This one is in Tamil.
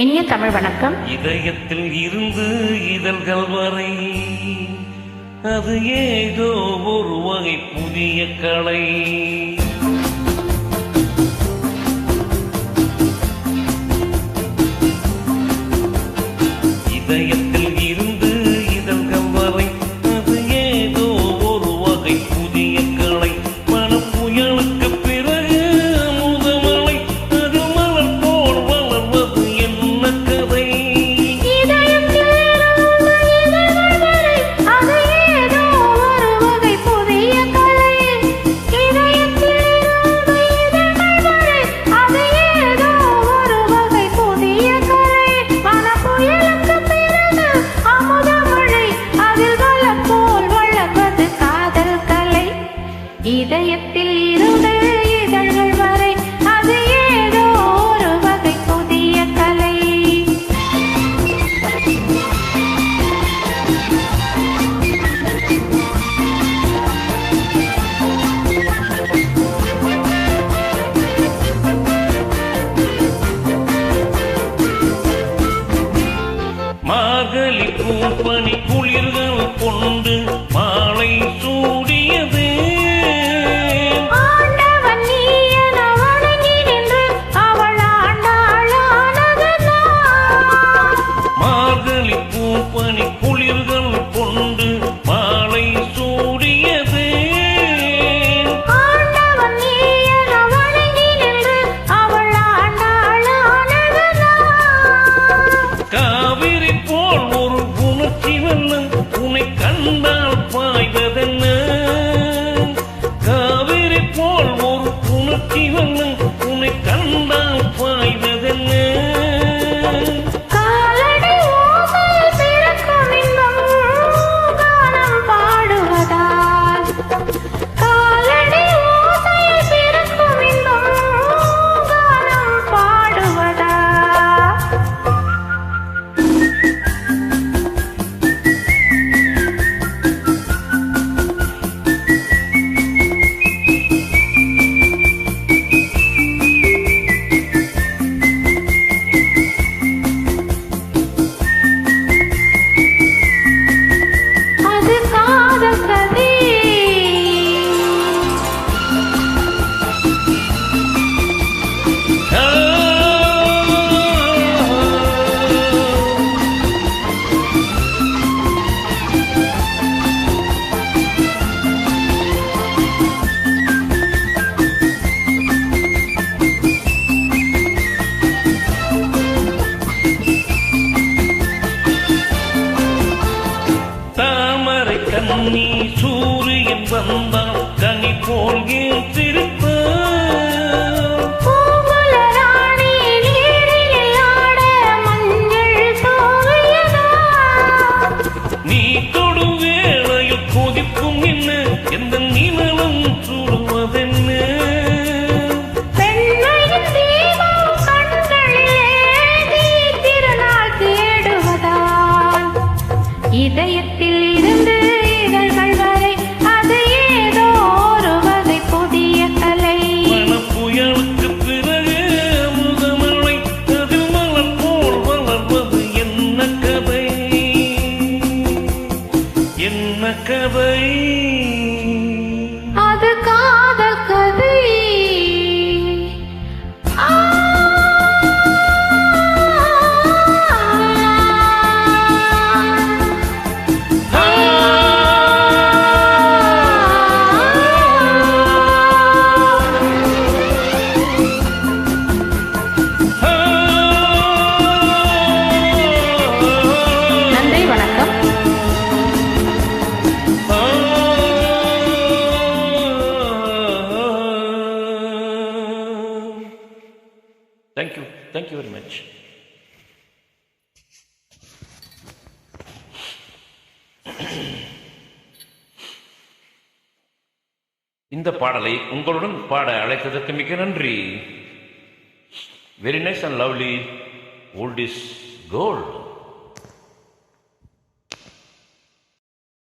இனிய தமிழ் வணக்கம். இதயத்தில் இருந்து இதழ்கள் வரை அது ஏதோ ஒரு வகை புதிய கலை. இதயத்தில் இதயத்தில் இருந்த இதழ்கள் வரை அது ஏதோ ஒரு வகை புதிய கலை. மாகலி பூப்பனி கன்னி சூரியன் வந்த can't believe thank you thank you very much இந்த பாடலை உங்களுடன் பாட அழைத்ததற்கு மிக நன்றி. Very nice and lovely old is gold